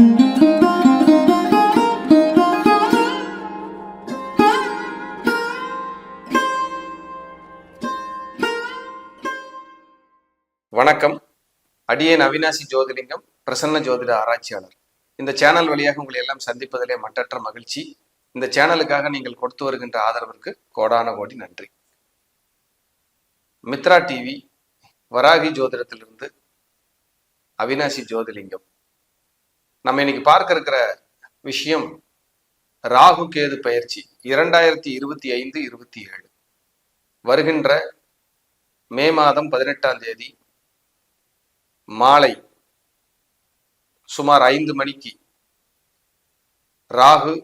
வணக்கம். அடியேன் அவினாசி ஜோதிலிங்கம் பிரசன்ன ஜோதிட ஆராய்ச்சியாளர். இந்த சேனல் வழியாக உங்களை எல்லாம் சந்திப்பதிலே மட்டற்ற மகிழ்ச்சி. இந்த சேனலுக்காக நீங்கள் கொடுத்து வருகின்ற ஆதரவிற்கு கோடான கோடி நன்றி. மித்ரா டிவி வராகி ஜோதிடத்திலிருந்து அவினாசி ஜோதிலிங்கம். நம்ம இன்னைக்கு பார்க்க இருக்கிற விஷயம் ராகு கேது பயிற்சி. இரண்டாயிரத்தி இருபத்தி ஐந்து இருபத்தி ஏழு. வருகின்ற மே மாதம் பதினெட்டாம் தேதி மாலை சுமார் ஐந்து மணிக்கு ராகு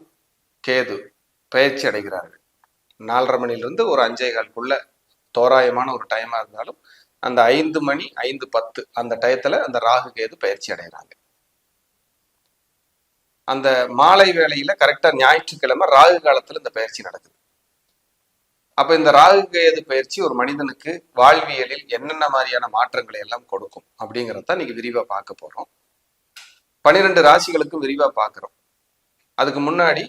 கேது பயிற்சி அடைகிறார்கள். நாலரை மணிலிருந்து ஒரு அஞ்சே கால்குள்ள தோராயமான ஒரு டைமாக இருந்தாலும் அந்த ஐந்து மணி ஐந்து பத்து அந்த டயத்தில் அந்த ராகு கேது பயிற்சி அடைகிறாங்க. அந்த மாலை வேளையில கரெக்டா ஞாயிற்றுக்கிழமை ராகு காலத்துல இந்த பயிற்சி நடக்குது. அப்ப இந்த ராகு கேது பயிற்சி ஒரு மனிதனுக்கு வாழ்வியலில் என்னென்ன மாதிரியான மாற்றங்களை எல்லாம் கொடுக்கும் அப்படிங்கிறத இன்னைக்கு விரிவா பார்க்க போறோம். பனிரெண்டு ராசிகளுக்கும் விரிவா பார்க்கிறோம். அதுக்கு முன்னாடி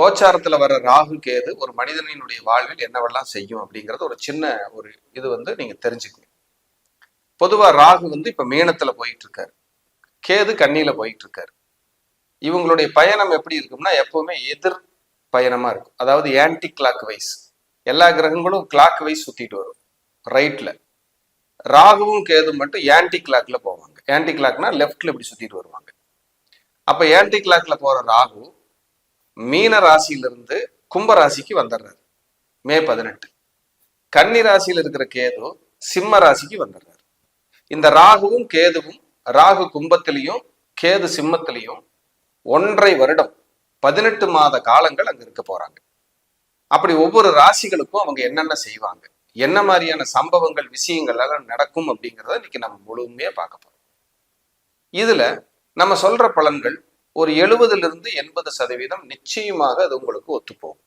கோச்சாரத்துல வர ராகு கேது ஒரு மனிதனினுடைய வாழ்வில் என்னவெல்லாம் செய்யும் அப்படிங்கிறது ஒரு சின்ன ஒரு இது வந்து நீங்க தெரிஞ்சுக்கணும். பொதுவா ராகு வந்து இப்ப மீனத்துல போயிட்டு இருக்காரு. கேது கண்ணியில போயிட்டு இருக்காரு. இவங்களுடைய பயணம் எப்படி இருக்கும்னா எப்பவுமே எதிர் பயணமா இருக்கும். அதாவது ஆன்டி கிளாக் வைஸ் எல்லா கிரகங்களும் கிளாக் வைஸ் சுத்திட்டு வரும். ரைட்ல ராகுவும் கேது மட்டும் ஆன்டி கிளாக்ல போவாங்க. ஆன்டி கிளாக்னா லெஃப்ட்ல இப்படி சுத்திட்டு வருவாங்க. அப்ப ஆன்டி கிளாக்ல போற ராகு மீன ராசியிலிருந்து கும்ப ராசிக்கு வந்துடுறாரு மே பதினெட்டு. கன்னி ராசியில் இருக்கிற கேது சிம்ம ராசிக்கு வந்துடுறாரு இந்த ராகுவும் கேதுவும் ராகு கும்பத்திலையும் கேது சிம்மத்திலையும் ஒன்றை வருடம் பதினெட்டு மாத காலங்கள் அங்க இருக்க போறாங்க. அப்படி ஒவ்வொரு ராசிகளுக்கும் அவங்க என்னென்ன செய்வாங்க? என்ன மாதிரியான சம்பவங்கள் விஷயங்கள் எல்லாம் நடக்கும் அப்படிங்கிறத இன்னைக்கு நம்ம முழுமையா பார்க்க போறோம். இதுல நம்ம சொல்ற பலன்கள் ஒரு எழுபதுல இருந்து எண்பது சதவீதம் நிச்சயமாக அது உங்களுக்கு ஒத்துப்போகும்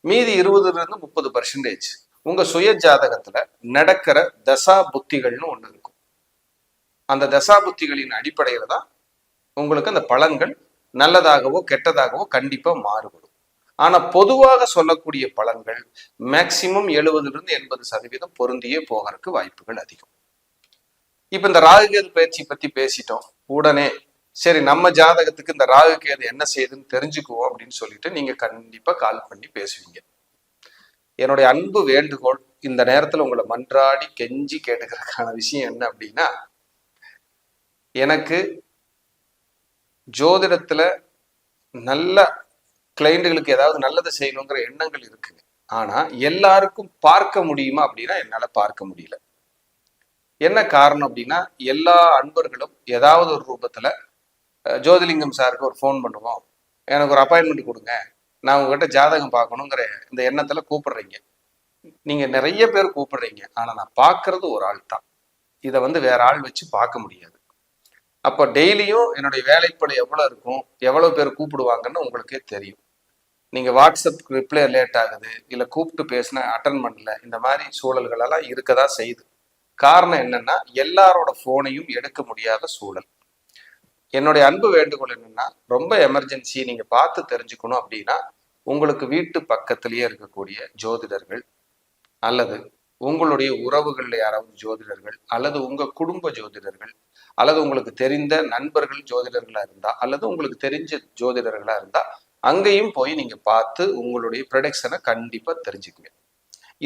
மீதி இருபதுல இருந்து முப்பது பர்சன்டேஜ் உங்க சுய ஜாதகத்துல நடக்கிற தசா புத்திகள்னு ஒண்ணு இருக்கும். அந்த தசா புத்திகளின் அடிப்படையில தான் உங்களுக்கு அந்த பலன்கள் நல்லதாகவோ கெட்டதாகவோ கண்டிப்பாக மாறுபடும். ஆனால் பொதுவாக சொல்லக்கூடிய பலன்கள் மேக்சிமம் எழுபதுலேருந்து எண்பது சதவீதம் பொருந்தியே போகிறதுக்கு வாய்ப்புகள் அதிகம். இப்போ இந்த ராகுகேது பயிற்சி பத்தி பேசிட்டோம். உடனே சரி நம்ம ஜாதகத்துக்கு இந்த ராகுகேது என்ன செய்யுதுன்னு தெரிஞ்சுக்குவோம் அப்படின்னு சொல்லிட்டு நீங்க கண்டிப்பா கால் பண்ணி பேசுவீங்க. என்னுடைய அன்பு வேண்டுகோள் இந்த நேரத்தில் உங்களை மன்றாடி கெஞ்சி கேட்டுக்கிறதுக்கான விஷயம் என்ன அப்படின்னா எனக்கு ஜோதிடத்தில் நல்ல கிளைண்ட்டுகளுக்கு ஏதாவது நல்லது செய்யணுங்கிற எண்ணங்கள் இருக்குங்க. ஆனால் எல்லாருக்கும் பார்க்க முடியுமா அப்படின்னா என்னால் பார்க்க முடியல. என்ன காரணம் அப்படின்னா எல்லா அன்பர்களும் ஏதாவது ஒரு ரூபத்தில் ஜோதிலிங்கம் சாருக்கு ஒரு ஃபோன் பண்ணுவோம். எனக்கு ஒரு அப்பாயின்மெண்ட் கொடுங்க. நான் உங்ககிட்ட ஜாதகம் பார்க்கணுங்கிற இந்த எண்ணத்தில் கூப்பிடுறீங்க. நீங்கள் நிறைய பேர் கூப்பிடுறீங்க. ஆனால் நான் பார்க்கறது ஒரு ஆள் தான் இதை வந்து வேற ஆள் வச்சு பார்க்க முடியாது. அப்போ டெய்லியும் என்னுடைய வேலைப்படு எவ்வளோ இருக்கும் எவ்வளோ பேர் கூப்பிடுவாங்கன்னு உங்களுக்கே தெரியும். நீங்கள் வாட்ஸ்அப் ரிப்ளை லேட் ஆகுது இல்லை கூப்பிட்டு பேசின அட்டன் பண்ணல இந்த மாதிரி சூழல்களெல்லாம் இருக்க இருக்கதா செய்யுது. காரணம் என்னன்னா எல்லாரோட ஃபோனையும் எடுக்க முடியாத சூழல். என்னுடைய அன்பு வேண்டுகோள் என்னன்னா ரொம்ப எமர்ஜென்சி நீங்க பார்த்து தெரிஞ்சுக்கணும் அப்படின்னா உங்களுக்கு வீட்டு பக்கத்திலேயே இருக்கக்கூடிய ஜோதிடர்கள் அல்லது உங்களுடைய உறவுகளில் யாராவது ஜோதிடர்கள் அல்லது உங்க குடும்ப ஜோதிடர்கள் அல்லது உங்களுக்கு தெரிந்த நண்பர்கள் ஜோதிடர்களா இருந்தா அல்லது உங்களுக்கு தெரிஞ்ச ஜோதிடர்களா இருந்தா அங்கேயும் போய் நீங்க பார்த்து உங்களுடைய ப்ரொடக்ஷனை கண்டிப்பா தெரிஞ்சுக்குங்க.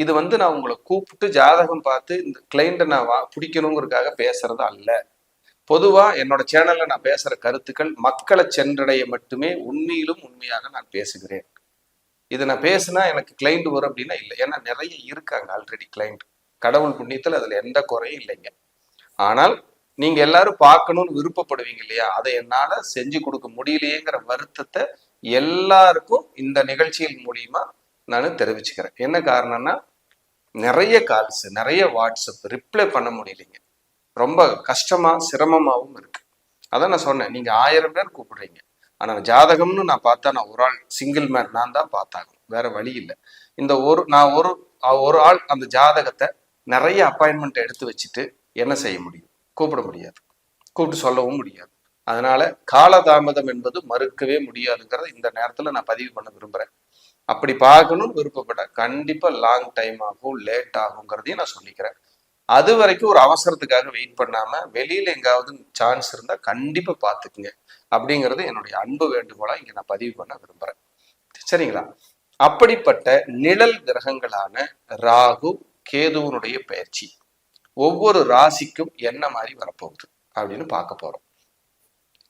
இது வந்து நான் உங்களை கூப்பிட்டு ஜாதகம் பார்த்து இந்த கிளைண்ட்டை நான் வா பிடிக்கணுங்கிறதுக்காக பேசுறது அல்ல. பொதுவா என்னோட சேனல்ல நான் பேசுற கருத்துக்கள் மக்களை சென்றடைய மட்டுமே உண்மையிலும் உண்மையாக நான் பேசுகிறேன். இதை நான் பேசுனா எனக்கு கிளைண்ட் வரும் அப்படின்னா இல்லை. ஏன்னா நிறைய இருக்காங்க ஆல்ரெடி கிளைண்ட் கடவுள் புண்ணியத்தில் அதில் எந்த குறையும் இல்லைங்க. ஆனால் நீங்க எல்லாரும் பார்க்கணும்னு விருப்பப்படுவீங்க இல்லையா? அதை என்னால செஞ்சு கொடுக்க முடியலையேங்கிற வருத்தத்தை எல்லாருக்கும் இந்த நிகழ்ச்சிகள் மூலியமா நான் தெரிவிச்சுக்கிறேன். என்ன காரணம்னா நிறைய கால்ஸ் நிறைய வாட்ஸ்அப் ரிப்ளை பண்ண முடியலைங்க. ரொம்ப கஷ்டமா சிரமமாகவும் இருக்கு. அதான் நான் சொன்னேன். நீங்க ஆயிரம் பேர் கூப்பிடுறீங்க. ஆனா ஜாதகம்னு நான் பார்த்தா நான் ஒரு ஆள் சிங்கிள் மேன் நான் தான் பார்த்தாகணும். வேற வழி இல்லை. இந்த ஒரு நான் ஒரு ஒரு ஆள் அந்த ஜாதகத்தை நிறைய அப்பாயின்மெண்ட் எடுத்து வச்சுட்டு என்ன செய்ய முடியும்? கூப்பிட முடியாது. கூப்பிட்டு சொல்லவும் முடியாது. அதனால காலதாமதம் என்பது மறுக்கவே முடியாதுங்கிறத இந்த நேரத்துல நான் பதிவு பண்ண விரும்புறேன். அப்படி பார்க்கணும்னு விருப்பப்பட கண்டிப்பா லாங் டைம் ஆகும் லேட் ஆகுங்கிறதையும் நான் சொல்லிக்கிறேன். அது வரைக்கும் ஒரு அவசரத்துக்காக வெயிட் பண்ணாம வெளியில எங்காவது சான்ஸ் இருந்தா கண்டிப்பா பார்த்துக்குங்க. அப்படிங்கிறது என்னுடைய அன்பு வேண்டுகோளா இங்க நான் பதிவு பண்ண விரும்புறேன். சரிங்களா? அப்படிப்பட்ட நிழல் கிரகங்களான ராகு கேதுவனுடைய பயிற்சி ஒவ்வொரு ராசிக்கும் என்ன மாதிரி வரப்போகுது அப்படின்னு பார்க்க போறோம்.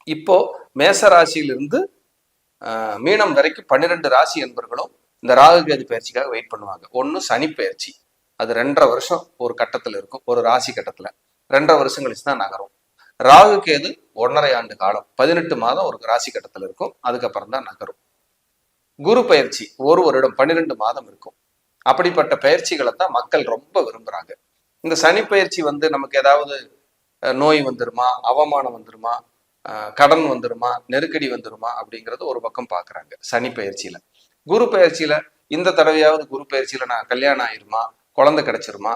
இப்போ மேச ராசியிலிருந்து மீனம் வரைக்கும் பன்னிரெண்டு ராசி என்பர்களும் இந்த ராகு கேது பயிற்சிக்காக வெயிட் பண்ணுவாங்க. ஒன்று சனி பயிற்சி அது ரெண்டரை வருஷம் ஒரு கட்டத்துல இருக்கும். ஒரு ராசி கட்டத்துல. ரெண்டரை வருஷம் கழிச்சு தான் நகரும். ராகு கேது ஒன்றரை ஆண்டு காலம் பதினெட்டு மாதம் ஒரு ராசி கட்டத்துல இருக்கும். அதுக்கப்புறம் தான் நகரும். குரு பயிற்சி ஒரு வருடம் பன்னிரெண்டு மாதம் இருக்கும். அப்படிப்பட்ட பயிற்சிகளை தான் மக்கள் ரொம்ப விரும்புறாங்க. இந்த சனி பயிற்சி வந்து நமக்கு ஏதாவது அஹ், நோய் வந்துருமா அவமானம் வந்துருமா கடன் வந்துருமா நெருக்கடி வந்துருமா அப்படிங்கறது ஒரு பக்கம் பாக்குறாங்க சனி பயிற்சியில. குரு பயிற்சியில இந்த தடவையாவது குரு பயிற்சியில நான் கல்யாணம் ஆயிருமா குழந்தை கிடைச்சிருமா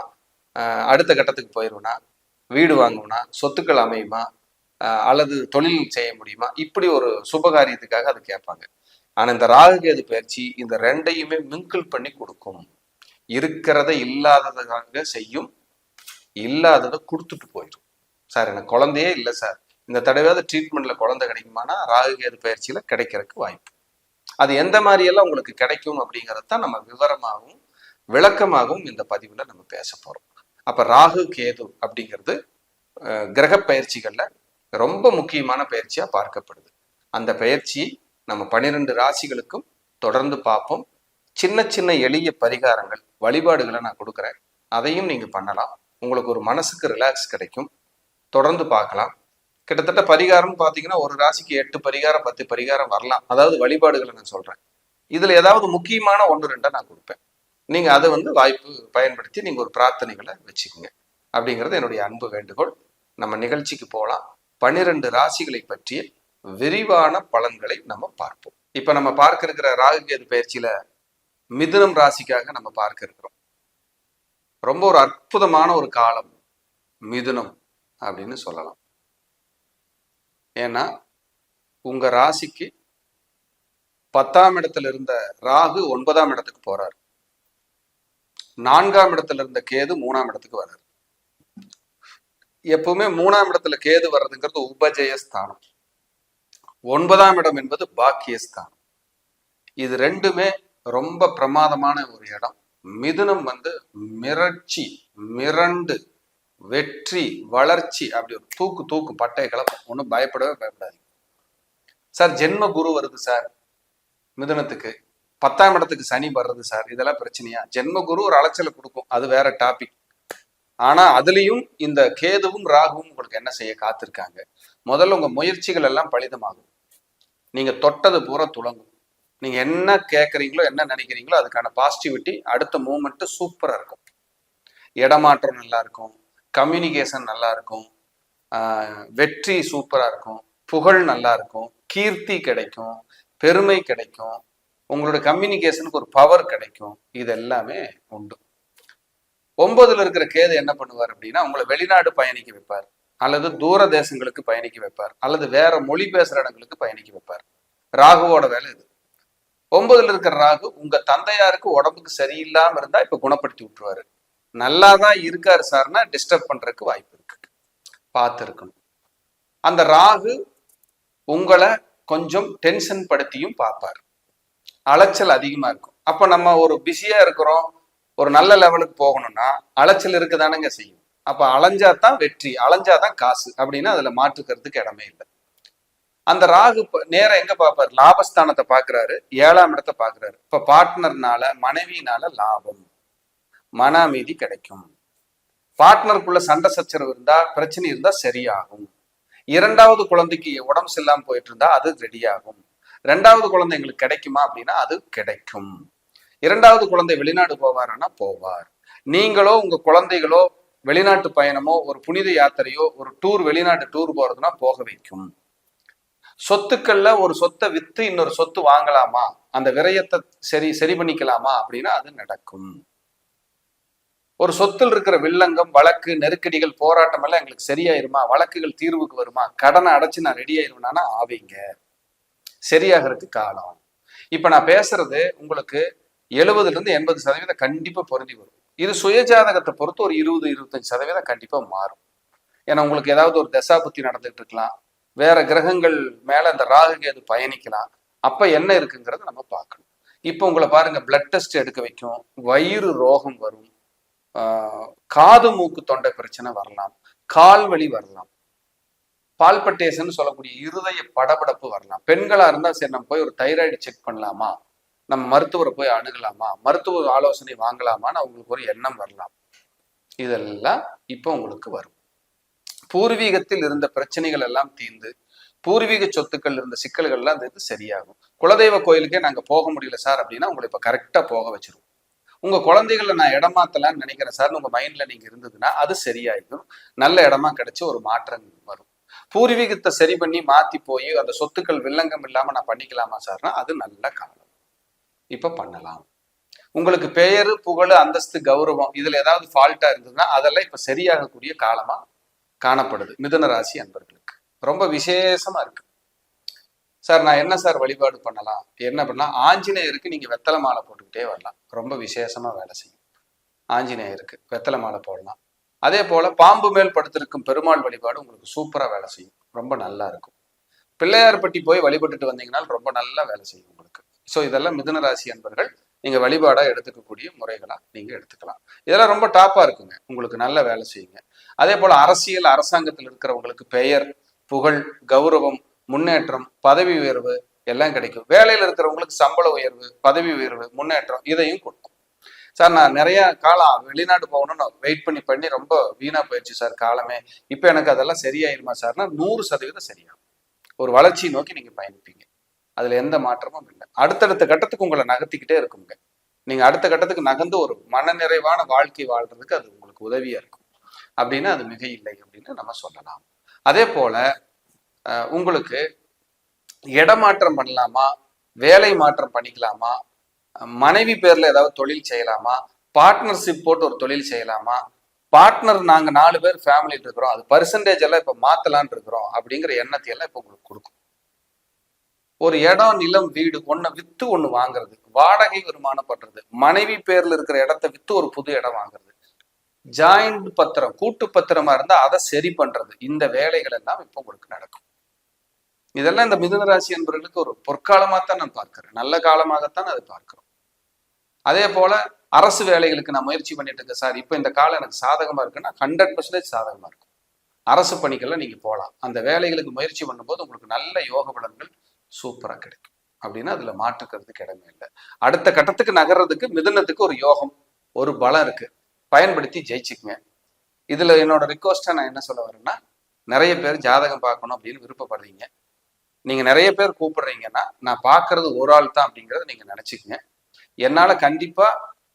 அடுத்த கட்டத்துக்கு போயிருவேனா வீடு வாங்கணும்னா சொத்துக்கள் அமையுமா? அல்லது தொழில் செய்ய முடியுமா? இப்படி ஒரு சுபகாரியத்துக்காக அது கேட்பாங்க. ஆனா இந்த ராகுகேது பயிற்சி இந்த ரெண்டையுமே மிங்கிள் பண்ணி கொடுக்கும். இருக்கிறத இல்லாததுக்காக செய்யும். இல்லாததை கொடுத்துட்டு போயிடும் சார் எனக்கு குழந்தையே இல்லை சார். இந்த தடவையாவது ட்ரீட்மெண்ட்ல குழந்தை கிடைக்குமானா ராகுகேது பயிற்சியில கிடைக்கிறதுக்கு வாய்ப்பு. அது எந்த மாதிரியெல்லாம் உங்களுக்கு கிடைக்கும் அப்படிங்கிறத தான் நம்ம விவரமாகவும் விளக்கமாகவும் இந்த பதிவுல நம்ம பேச போறோம். அப்ப ராகு கேது அப்படிங்கிறது கிரக பயிற்சிகள்ல ரொம்ப முக்கியமான பயிற்சியா பார்க்கப்படுது. அந்த பயிற்சி நம்ம பன்னிரெண்டு ராசிகளுக்கும் தொடர்ந்து பார்ப்போம். சின்ன சின்ன எளிய பரிகாரங்கள் வழிபாடுகளை நான் கொடுக்குறேன். அதையும் நீங்க பண்ணலாம். உங்களுக்கு ஒரு மனசுக்கு ரிலாக்ஸ் கிடைக்கும். தொடர்ந்து பார்க்கலாம். கிட்டத்தட்ட பரிகாரம் பார்த்தீங்கன்னா ஒரு ராசிக்கு எட்டு பரிகாரம் பத்து பரிகாரம் வரலாம். அதாவது வழிபாடுகளை நான் சொல்றேன். இதுல ஏதாவது முக்கியமான ஒன்று ரெண்டை நான் கொடுப்பேன். நீங்க அதை வந்து வாய்ப்பு பயன்படுத்தி நீங்க ஒரு பிரார்த்தனைகளை வச்சுக்கோங்க. அப்படிங்கிறது என்னுடைய அன்பு வேண்டுகோள். நம்ம நிகழ்ச்சிக்கு போகலாம். பன்னிரண்டு ராசிகளை பற்றிய விரிவான பலன்களை நம்ம பார்ப்போம். இப்ப நம்ம பார்க்க இருக்கிற ராகுகேது பயிற்சியில மிதுனம் ராசிக்காக நம்ம பார்க்க இருக்கிறோம். ரொம்ப ஒரு அற்புதமான ஒரு காலம் மிதுனம் அப்படின்னு சொல்லலாம். ஏன்னா உங்க ராசிக்கு பத்தாம் இடத்துல இருந்த ராகு ஒன்பதாம் இடத்துக்கு போறார். நான்காம் இடத்துல இருந்த கேது மூணாம் இடத்துக்கு வர்றாரு. எப்பவுமே மூணாம் இடத்துல கேது வர்றதுங்கிறது உபஜயஸ்தானம். ஒன்பதாம் இடம் என்பது பாக்கியஸ்தானம். இது ரெண்டுமே ரொம்ப பிரமாதமான ஒரு இடம். மிதுனம் வந்து மிரட்சி மிரண்டு வெற்றி வளர்ச்சி அப்படி ஒரு தூக்கு தூக்கு பட்டை கலப்பம் ஒன்றும் பயப்படவே பயப்படாது சார் ஜென்ம குரு வருது சார் மிதுனத்துக்கு. பத்தாம் இடத்துக்கு சனி வர்றது சார் இதெல்லாம் பிரச்சனையா? ஜென்ம குரு ஒரு அலைச்சலை கொடுக்கும். அது வேற டாபிக் ஆனா அதுலயும் இந்த கேதுவும் ராகுவும் உங்களுக்கு என்ன செய்ய காத்திருக்காங்க? முதல்ல உங்க முயற்சிகள் எல்லாம் பலிதமாகும். நீங்க தொட்டது பூரா துளங்கும். நீங்க என்ன கேட்குறீங்களோ என்ன நினைக்கிறீங்களோ அதுக்கான பாசிட்டிவிட்டி அடுத்த மூமெண்ட் சூப்பரா இருக்கும். இடமாற்றம் நல்லா இருக்கும். கம்யூனிகேஷன் நல்லா இருக்கும். வெற்றி சூப்பரா இருக்கும். புகழ் நல்லா இருக்கும். கீர்த்தி கிடைக்கும். பெருமை கிடைக்கும். உங்களோட கம்யூனிகேஷனுக்கு ஒரு பவர் கிடைக்கும். இது எல்லாமே உண்டு. ஒன்பதுல இருக்கிற கேது என்ன பண்ணுவார் அப்படின்னா உங்களை வெளிநாடு பயணிக்க வைப்பார். அல்லது தூர தேசங்களுக்கு பயணிக்க வைப்பார். அல்லது வேற மொழி பேசுற இடங்களுக்கு பயணிக்க வைப்பார். ராகுவோட வேலை இது. ஒன்பதுல இருக்கிற ராகு உங்க தந்தையாருக்கு உடம்புக்கு சரியில்லாம இருந்தா இப்ப குணப்படுத்தி விட்டுருவாரு. நல்லா தான் இருக்காரு சார்னா டிஸ்டர்ப் பண்றதுக்கு வாய்ப்பு இருக்கு. பார்த்துருக்கணும். அந்த ராகு உங்களை கொஞ்சம் டென்ஷன் படுத்தியும் பார்ப்பார். அலைச்சல் அதிகமா இருக்கும். அப்ப நம்ம ஒரு பிஸியா இருக்கிறோம் ஒரு நல்ல லெவலுக்கு போகணும்னா அலைச்சல் இருக்குதானுங்க செய்யும். அப்ப அலைஞ்சாதான் வெற்றி அலைஞ்சாதான் காசு அப்படின்னு அதுல மாற்றுக்கிறதுக்கு இடமே இல்லை. அந்த ராகு நேரம் எங்க பார்ப்பாரு? லாபஸ்தானத்தை பாக்குறாரு ஏழாம் இடத்தை பாக்குறாரு இப்ப பார்ட்னர்னால மனைவினால லாபம் மன அமைதி கிடைக்கும். பார்ட்னருக்குள்ள சண்டை சச்சரவு இருந்தா பிரச்சனை இருந்தா சரியாகும். இரண்டாவது குழந்தைக்கு உடம்பு சரியில்லாம போயிட்டு இருந்தா அது ரெடியாகும். ரெண்டாவது குழந்தை எங்களுக்கு கிடைக்குமா அப்படின்னா அது கிடைக்கும். இரண்டாவது குழந்தை வெளிநாடு போவாரானா? போவார். நீங்களோ உங்க குழந்தைகளோ வெளிநாட்டு பயணமோ ஒரு புனித யாத்திரையோ ஒரு டூர் வெளிநாட்டு டூர் போறதுன்னா போக வைக்கும். சொத்துக்கள்ல ஒரு சொத்தை வித்து இன்னொரு சொத்து வாங்கலாமா? அந்த விரயத்தை சரி சரி பண்ணிக்கலாமா? அப்படின்னா அது நடக்கும். ஒரு சொத்தில் இருக்கிற வில்லங்கம் வழக்கு நெருக்கடிகள் போராட்டம் எல்லாம் எங்களுக்கு சரியாயிருமா? வழக்குகள் தீர்வுக்கு வருமா? கடனை அடைச்சு நான் ரெடி ஆயிருவேனா ஆவீங்க. சரியாகிறதுக்கு காலம் இப்ப நான் பேசுறது உங்களுக்கு எழுபதுலேருந்து எண்பது சதவீதம் கண்டிப்பாக பொருந்தி வரும். இது சுயஜாதகத்தை பொறுத்து ஒரு இருபது இருபத்தஞ்சு சதவீதம் கண்டிப்பாக மாறும். ஏன்னா உங்களுக்கு ஏதாவது ஒரு தசாபுத்தி நடந்துகிட்டு இருக்கலாம். வேற கிரகங்கள் மேல அந்த ராகு அது பயணிக்கலாம். அப்போ என்ன இருக்குங்கிறத நம்ம பார்க்கணும். இப்போ உங்களை பாருங்க பிளட் டெஸ்ட் எடுக்க வைக்கும். வயிறு ரோகம் வரும். ஆஹ் காது மூக்கு தொண்டை பிரச்சனை வரலாம். கால் வலி வரலாம். பால்பட்டேஷன் சொல்லக்கூடிய இருதய படபடப்பு வரலாம். பெண்களா இருந்தா சரி நம்ம போய் ஒரு தைராய்டு செக் பண்ணலாமா? நம்ம மருத்துவரை போய் அணுகலாமா? மருத்துவ ஆலோசனை வாங்கலாமான்னு அவங்களுக்கு ஒரு எண்ணம் வரலாம். இதெல்லாம் இப்போ உங்களுக்கு வரும். பூர்வீகத்தில் இருந்த பிரச்சனைகள் எல்லாம் தீர்ந்து பூர்வீக சொத்துக்கள் இருந்த சிக்கல்கள் எல்லாம் அது இது சரியாகும். குலதெய்வ கோயிலுக்கே நாங்க போக முடியல சார் அப்படின்னா உங்களை இப்ப கரெக்டா போக வச்சிருவோம். உங்க குழந்தைகளை நான் இடமாத்தலாம்னு நினைக்கிறேன் சார். உங்க மைண்ட்ல நீங்க இருந்ததுன்னா அது சரியாயிடும். நல்ல இடமா கிடைச்சி ஒரு மாற்றம் வரும். பூர்வீகத்தை சரி பண்ணி மாத்தி போய் அந்த சொத்துக்கள் வில்லங்கம் இல்லாம நான் பண்ணிக்கலாமா சார்னா அது நல்ல காலம். இப்ப பண்ணலாம். உங்களுக்கு பெயர் புகழ் அந்தஸ்து கௌரவம் இதுல ஏதாவது ஃபால்ட்டா இருந்ததுன்னா அதெல்லாம் இப்ப சரியாகக்கூடிய காலமா காணப்படுது. மிதுன ராசி அன்பர்களுக்கு. ரொம்ப விசேஷமா இருக்கு. சார் நான் என்ன சார் வழிபாடு பண்ணலாம்? என்ன பண்ணலாம் ஆஞ்சநேயருக்கு நீங்க வெத்தலை மாலை போட்டுக்கிட்டே வரலாம். ரொம்ப விசேஷமா வேலை செய்யும். ஆஞ்சநேயருக்கு வெத்தலை மாலை போடலாம். அதே போல பாம்பு மேல் படுத்திருக்கும் பெருமாள் வழிபாடு உங்களுக்கு சூப்பரா வேலை செய்யும். ரொம்ப நல்லா இருக்கும். பிள்ளையார்பட்டி போய் வழிபட்டுட்டு வந்தீங்கன்னா ரொம்ப நல்லா வேலை செய்யும் உங்களுக்கு. ஸோ இதெல்லாம் மிதுன ராசி அன்பர்கள் நீங்க வழிபாடா எடுத்துக்கக்கூடிய முறைகளா நீங்க எடுத்துக்கலாம். இதெல்லாம் ரொம்ப டாப்பா இருக்குங்க. உங்களுக்கு நல்ல வேலை செய்யுங்க. அதே போல அரசியல் அரசாங்கத்தில் இருக்கிறவங்களுக்கு பெயர் புகழ் கௌரவம் முன்னேற்றம் பதவி உயர்வு எல்லாம் கிடைக்கும். வேலையில இருக்கிறவங்களுக்கு சம்பள உயர்வு பதவி உயர்வு முன்னேற்றம் இதையும் கொடுக்கும். சார் நான் நிறைய காலம் வெளிநாடு போகணும்னு வெயிட் பண்ணி பண்ணி ரொம்ப வீணா போயிடுச்சு சார் காலமே. இப்போ எனக்கு அதெல்லாம் சரியாயிருமா சார்னா நூறு சதவீதம் சரியாகும். ஒரு வளர்ச்சியை நோக்கி நீங்க பயணிப்பீங்க. அதுல எந்த மாற்றமும் இல்லை. அடுத்தடுத்த கட்டத்துக்கு உங்களை நகர்த்திக்கிட்டே இருக்குங்க. நீங்க அடுத்த கட்டத்துக்கு நகர்ந்து ஒரு மனநிறைவான வாழ்க்கை வாழ்றதுக்கு அது உங்களுக்கு உதவியா இருக்கும். அப்படின்னா அது மிக இல்லை அப்படின்னு நம்ம சொல்லலாம். அதே போல உங்களுக்கு இடமாற்றம் பண்ணலாமா? வேலை மாற்றம் பண்ணிக்கலாமா? மனைவி பேர்ல ஏதாவது தொழில் செய்யலாமா? பார்ட்னர்ஷிப் போட்டு ஒரு தொழில் செய்யலாமா? பார்ட்னர் நாங்க நாலு பேர் ஃபேமிலி இருக்கிறோம். அது பர்சன்டேஜ் எல்லாம் இப்ப மாத்தலாம்னு இருக்கிறோம். அப்படிங்கிற எண்ணத்தை எல்லாம் இப்ப உங்களுக்கு கொடுக்கும். ஒரு இடம் நிலம் வீடு ஒண்ணு வித்து ஒண்ணு வாங்குறது. வாடகை வருமானம் பண்றது மனைவி பேர்ல இருக்கிற இடத்த வித்து ஒரு புது இடம் வாங்குறது. ஜாயிண்ட் பத்திரம் கூட்டு பத்திரமா இருந்தா அதை சரி பண்றது. இந்த வேலைகள் எல்லாம் இப்போ உங்களுக்கு நடக்கும். இதெல்லாம் இந்த மிதுன ராசி என்பவர்களுக்கு ஒரு பொற்காலமா தான் நான் பார்க்கிறேன். நல்ல காலமாகத்தான் அதை பார்க்கிறோம். அதே போல அரசு வேலைகளுக்கு நான் முயற்சி பண்ணிட்டு இருக்கேன் சார். இப்போ இந்த காலம் எனக்கு சாதகமா இருக்குன்னா ஹண்ட்ரட் பர்சன்டேஜ் சாதகமா இருக்கும். அரசு பணிக்கெல்லாம் நீங்க போகலாம் அந்த வேலைகளுக்கு முயற்சி பண்ணும்போது உங்களுக்கு நல்ல யோக பலன்கள் சூப்பராக கிடைக்கும். அப்படின்னா அதுல மாற்றுக்கிறதுக்கு இடமே இல்லை. அடுத்த கட்டத்துக்கு நகர்றதுக்கு மிதனத்துக்கு ஒரு யோகம் ஒரு பலம் இருக்கு. பயன்படுத்தி ஜெயிச்சுக்குங்க. இதுல என்னோட ரிக்வஸ்டா நான் என்ன சொல்ல வரேன்னா நிறைய பேர் ஜாதகம் பார்க்கணும் அப்படின்னு விருப்பப்படுறீங்க. நீங்க நிறைய பேர் கூப்பிடுறீங்கன்னா நான் பார்க்கறது ஒரு ஆள் தான் அப்படிங்கிறத நீங்க நினைச்சுக்கங்க. என்னால கண்டிப்பா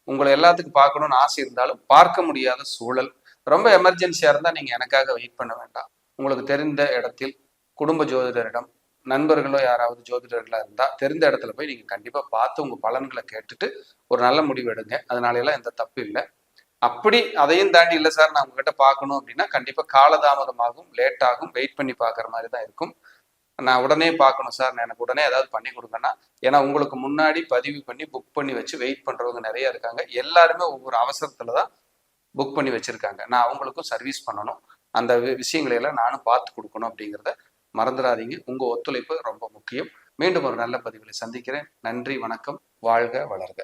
உங்களை எல்லாத்துக்கும் பார்க்கணும்னு ஆசை இருந்தாலும் பார்க்க முடியாத சூழல். ரொம்ப எமர்ஜென்சியா இருந்தா நீங்க எனக்காக வெயிட் பண்ண வேண்டாம். உங்களுக்கு தெரிந்த இடத்தில் குடும்ப ஜோதிடரிடம் நண்பர்களோ யாராவது ஜோதிடர்களா இருந்தா தெரிந்த இடத்துல போய் நீங்க கண்டிப்பா பார்த்து உங்க பலன்களை கேட்டுட்டு ஒரு நல்ல முடிவு எடுங்க. அதனால எல்லாம் எந்த தப்பு இல்லை. அப்படி அதையும் தாண்டி இல்லை சார் நான் உங்ககிட்ட பார்க்கணும் அப்படின்னா கண்டிப்பா காலதாமதமாகும் லேட் ஆகும் வெயிட் பண்ணி பார்க்குற மாதிரி தான் இருக்கும். நான் உடனே பார்க்கணும் சார். நான் எனக்கு உடனே ஏதாவது பண்ணி கொடுங்கன்னா ஏன்னா உங்களுக்கு முன்னாடி பதிவு பண்ணி புக் பண்ணி வச்சு வெயிட் பண்றவங்க நிறைய இருக்காங்க. எல்லாருமே ஒவ்வொரு அவசரத்துல தான் புக் பண்ணி வச்சிருக்காங்க. நான் அவங்களுக்கும் சர்வீஸ் பண்ணணும். அந்த விஷயங்களையெல்லாம் விஷயங்களை எல்லாம் நானும் பார்த்து கொடுக்கணும் அப்படிங்கிறத மறந்துடாதீங்க. உங்க ஒத்துழைப்பு ரொம்ப முக்கியம். மீண்டும் ஒரு நல்ல பதிவில் சந்திக்கிறேன். நன்றி வணக்கம். வாழ்க வளர்க.